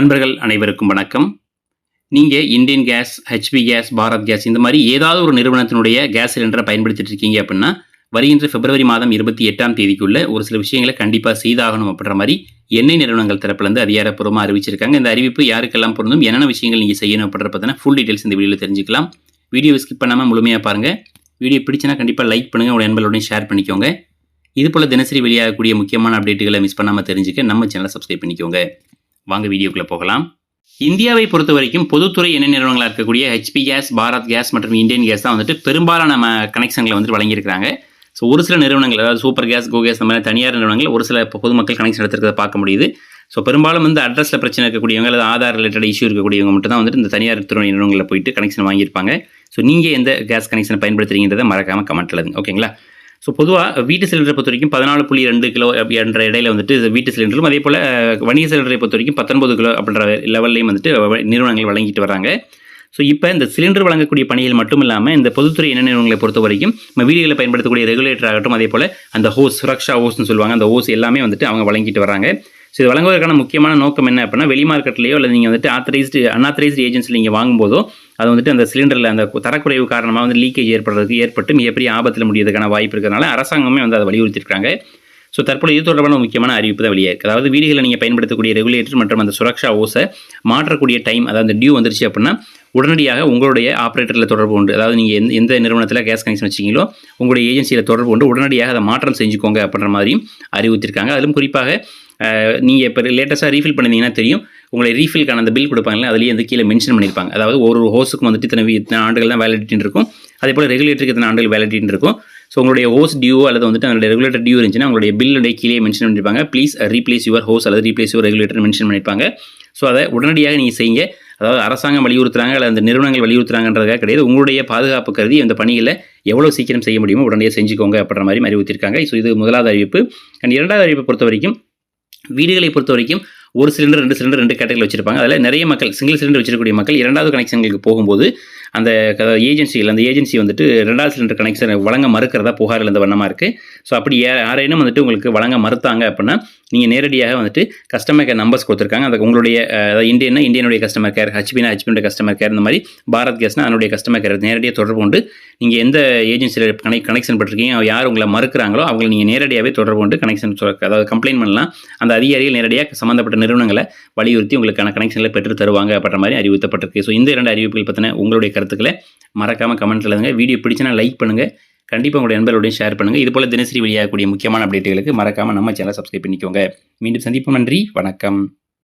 நண்பர்கள் அனைவருக்கும் வணக்கம். நீங்கள் Indian gas HP gas Bharat gas இந்த மாதிரி ஏதாவது ஒரு நிறுவனத்தினுடைய கேஸ் சிலிண்டரை பயன்படுத்திட்டு இருக்கீங்க அப்படின்னா வருகின்ற பிப்ரவரி மாதம் இருபத்தி எட்டாம் தேதிக்குள்ள ஒரு சில விஷயங்களை கண்டிப்பாக செய்தாகணும் அப்படின்ற மாதிரி எண்ணெய் நிறுவனங்கள் தரப்புலேருந்து அதிகாரப்பூர்வமாக அறிவிச்சிருக்காங்க. இந்த அறிவிப்பு யாருக்கெல்லாம் பொருந்தும் என்னென்ன விஷயங்கள் நீங்கள் செய்யணும் அப்படின்ற பார்த்தீங்கன்னா ஃபுல் டீட்டெயில்ஸ் இந்த வீடியோவில் தெரிஞ்சுக்கலாம். வீடியோ ஸ்கிப் பண்ணாமல் முழுமையாக பாருங்கள் வீடியோ பிடிச்சினா கண்டிப்பாக லைக் பண்ணுங்கள் உங்கள் நண்பர்களுடன் ஷேர் பண்ணிக்கோங்க. இது போல் தினசரி வெளியாகக்கூடிய முக்கியமான அப்டேட்டுகளை மிஸ் பண்ணாமல் தெரிஞ்சுக்க நம்ம சேனலை சப்ஸ்கிரைப் பண்ணிக்கோங்க. வாங்க வீடியோக்குள்ளே போகலாம். இந்தியாவை பொறுத்த வரைக்கும் பொதுத்துறை எண்ணெய் நிறுவனங்களாக இருக்கக்கூடிய ஹெச்பி கேஸ் பாரத் கேஸ் மற்றும் இந்தியன் கேஸ் தான் வந்துட்டு பெரும்பாலான நம்ம கனெக்ஷன்களை வந்துட்டு வழங்கியிருக்காங்க ஸோ ஒரு சில நிறுவனங்கள் அதாவது சூப்பர் கேஸ் கோ கேஸ் இந்த மாதிரி தனியார் நிறுவனங்கள் ஒரு சில பொதுமக்கள் கனெக்ஷன் எடுத்துக்கிறத பார்க்க முடியுது. ஸோ பெரும்பாலும் வந்து அட்ரஸில் பிரச்சனை இருக்கக்கூடியவங்க அல்லது ஆதார் ரிலேட்டட் இஷ்யூ இருக்கக்கூடியவங்க மட்டும் தான் வந்துட்டு இந்த தனியார் துறை நிறுவனங்களில் போயிட்டு கனெக்ஷன் வாங்கியிருப்பாங்க. ஸோ நீங்கள் எந்த கேஸ் கனெக்ஷனை பயன்படுத்துறீங்கிறத மறக்காமல் கமெண்ட் எழுதுங்க. ஓகேங்களா ஸோ பொதுவாக வீட்டு சிலிண்டரை பொறுத்த வரைக்கும் பதினாலு புள்ளி ரெண்டு கிலோ என்ற இடையில வந்துட்டு இது வீட்டு சிலிண்டரும் அதே போல் வணிக சிலிண்டரை பொறுத்த வரைக்கும் பத்தொன்பது கிலோ அப்படின்ற லெவல்லையும் வந்துட்டு வ- நிறுவனங்கள் வழங்கிட்டு வராங்க. ஸோ இப்போ இந்த சிலிண்டர் வழங்கக்கூடிய பணிகள் மட்டும் இல்லாமல் இந்த பொதுத்துறை என்ன நிறுவனங்களை பொறுத்த வரைக்கும் நம்ம வீடுகளை பயன்படுத்தக்கூடிய ரெகுலேட்டர் ஆகட்டும் அதே போல் அந்த ஹோஸ் சுரக்ஷா ஹோஸ்னு சொல்லுவாங்க அந்த ஹோஸ் எல்லாமே வந்துட்டு அவங்க வழங்கிட்டு வராங்க. ஸோ இது வழங்குவதற்கான முக்கியமான நோக்கம் என்ன அப்படின்னா வெளி மார்க்கெட்லேயோ அல்லது நீங்கள் வந்துட்டு ஆத்தரைஸ்டு அன்ஆத்தரைஸ்டு ஏஜென்சியில் நீங்கள் வாங்கும்போதோ அது வந்துட்டு அந்த சிலிண்டரில் அந்த தரக்குறைவு காரணமாக வந்து லீக்கேஜ் ஏற்படுறதுக்கு ஏற்பட்டு மிகப்பெரிய ஆபத்தில் முடியறதுக்கான வாய்ப்பு இருக்கிறதுனால அரசாங்கமே வந்து அதை வலியுறுத்தியிருக்காங்க ஸோ தற்போது இது தொடர்பான முக்கியமான அறிவிப்பு தான் வெளியே இருக்குது அதாவது வீடுகளை நீங்கள் பயன்படுத்தக்கூடிய ரெகுலேட்டர் மற்றும் அந்த சுரக்ஷா ஓஸை மாற்றக்கூடிய டைம் அதாவது அந்த டியூ வந்துருச்சு அப்படின்னா உடனடியாக உங்களுடைய ஆப்ரேட்டரில் தொடர்பு உண்டு. அதாவது நீங்கள் எந்த எந்த நிறுவனத்தில் கேஸ் கனெக்ஷன் வச்சிங்களோ உங்களுடைய ஏஜென்சியில் தொடர்பு உண்டு. உடனடியாக அதை மாற்றம் செஞ்சுக்கோங்க அப்படின்ற மாதிரியும் அறிவித்திருக்காங்க அதிலும் குறிப்பாக நீங்கள் இப்போ லேட்டஸ்ட்டாக ரீஃபில் பண்ணியிருந்தீங்கன்னா தெரியும். உங்களை ரீஃபில்கான அந்த பில் கொடுப்பாங்களே அதுலேயே வந்து கீழே மென்ஷன் பண்ணியிருப்பாங்க அதாவது ஒரு ஒரு ஹோஸுக்கும் வந்துட்டு இத்தனை இத்தனை ஆண்டுகள் தான் வேலிடிட்டின்னு இருக்கும். அதே போல் ரெகுலேட்டருக்கு இத்தனை ஆண்டுகள் வேலிடிட்டின்னு இருக்கும். ஸோ உங்களுடைய ஹோஸ் டியூ அல்லது வந்துட்டு அதோட ரெகுலேட்டர் டியூ இருந்துச்சுன்னா உங்களுடைய பில்லுடைய கீழே மென்ஷன் பண்ணியிருப்பாங்க ப்ளீஸ் ரீப்ளேஸ் யுவர் ஹோஸ் அல்லது ரீப்ளேஸ் யுவர் ரெகுலேட்டர் மென்ஷன் பண்ணியிருப்பாங்க ஸோ அதை உடனடியாக நீங்கள் செய்யுங்க. அதாவது அரசாங்கம் வலியுறுத்துறாங்க அல்லது அந்த நிறுவனங்கள் வலியுறுத்துறாங்கன்றதுக்காக கிடையாது. உங்களுடைய பாதுகாப்பு கருதி அந்த பணிகளை எவ்வளோ சீக்கிரம் செய்ய முடியுமோ உடனடியாக செஞ்சுக்கோங்க அப்படின்ற மாதிரி அறிவுறுத்திருக்காங்க ஸோ இது முதலாவது அறிவிப்பு. அண்ட் இரண்டாவது அறிவிப்பை பொறுத்த வரைக்கும் வீடுகளை பொறுத்த வரைக்கும் ஒரு சிலிண்டர் ரெண்டு சிலிண்டர் ரெண்டு கேட்டகரியில் வச்சிருப்பாங்க. அதில் நிறைய மக்கள் சிங்கிள் சிலிண்டர் வச்சிருக்கக்கூடிய மக்கள் இரண்டாவது கனெக்ஷன்களுக்கு போகும்போது அந்த ஏஜென்சிகள் அந்த ஏஜென்சி வந்துட்டு ரெண்டாவது சிலிண்டர் கனெக்ஷன் வழங்க மறுக்கிறதா புகார் இருந்த வண்ணமாக இருக்குது ஸோ அப்படி யாரேனும் வந்துட்டு உங்களுக்கு வழங்க மறுத்தாங்க அப்படின்னா நீங்கள் நேரடியாக வந்துட்டு கஸ்டமர் கேர் நம்பர்ஸ் கொடுத்துருக்காங்க. அதுக்கு உங்களுடைய அதாவது இந்தியன்னா இந்தியனுடைய கஸ்டமர் கேர் ஹச்பினா ஹச்பினுடைய கஸ்டமர் கேர் இந்த மாதிரி பாரத் கேஸ்னா அதனுடைய கஸ்டமர் கேர் நேரடியாக தொடர்பு கொண்டு நீங்கள் எந்த ஏஜென்சியில் கனெக் கனெக்ஷன் பட்டிருக்கீங்க யார் உங்களை மறுக்கிறாங்களோ அவங்களை நீங்கள் நேரடியாகவே தொடர்பு கொண்டு கனெக்ஷன் அதாவது கம்ப்ளைண்ட் பண்ணலாம். அந்த அதிகாரிகள் நேரடியாக சம்மந்தப்பட்ட நிறுவனங்களை வலியுறுத்தி உங்களுக்கான கனெக்ஷனில் பெற்று தருவாங்க அப்படின்ற மாதிரி அறிவுறுத்தப்பட்டிருக்கு. ஸோ இந்த இரண்டு அறிவிப்புகள் பற்றின உங்களுடைய கருத்துக்களை மறக்காமல் கமெண்ட்ல எழுதுங்க. வீடியோ பிடிச்சினா லைக் பண்ணுங்கள் கண்டிப்பாக உங்களுடைய நண்பர்களுடன் ஷேர் பண்ணுங்கள் இது போல் தினசரி வெளியாகக்கூடிய முக்கியமான அப்டேட்டுகளுக்கு மறக்காமல் நம்ம சேனலை சப்ஸ்கிரைப் பண்ணிக்கோங்க. மீண்டும் சந்திப்போம். நன்றி. வணக்கம்.